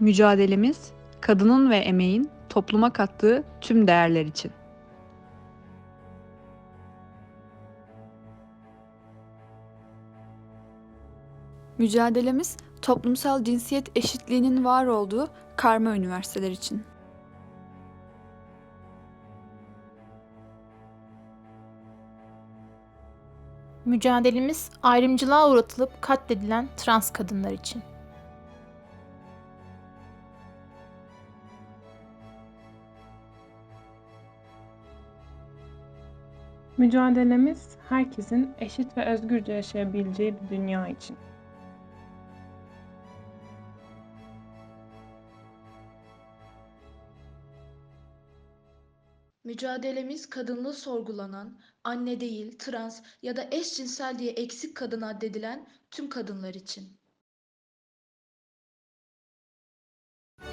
Mücadelemiz kadının ve emeğin topluma kattığı tüm değerler için. Mücadelemiz toplumsal cinsiyet eşitliğinin var olduğu karma üniversiteler için. Mücadelemiz ayrımcılığa uğratılıp katledilen trans kadınlar için. Mücadelemiz herkesin eşit ve özgürce yaşayabileceği bir dünya için. Mücadelemiz kadınlığı sorgulanan, anne değil, trans ya da eşcinsel diye eksik kadın addedilen tüm kadınlar için.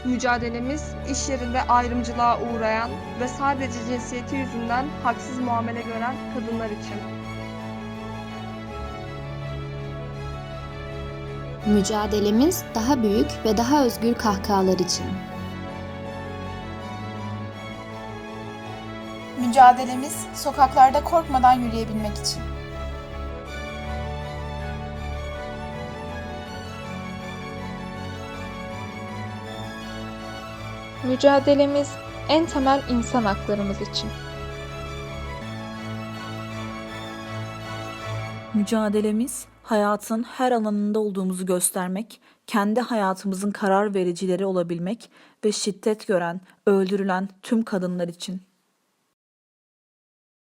Mücadelemiz iş yerinde ayrımcılığa uğrayan ve sadece cinsiyeti yüzünden haksız muamele gören kadınlar için. Mücadelemiz daha büyük ve daha özgür kahkahalar için. Mücadelemiz sokaklarda korkmadan yürüyebilmek için. Mücadelemiz en temel insan haklarımız için. Mücadelemiz hayatın her alanında olduğumuzu göstermek, kendi hayatımızın karar vericileri olabilmek ve şiddet gören, öldürülen tüm kadınlar için.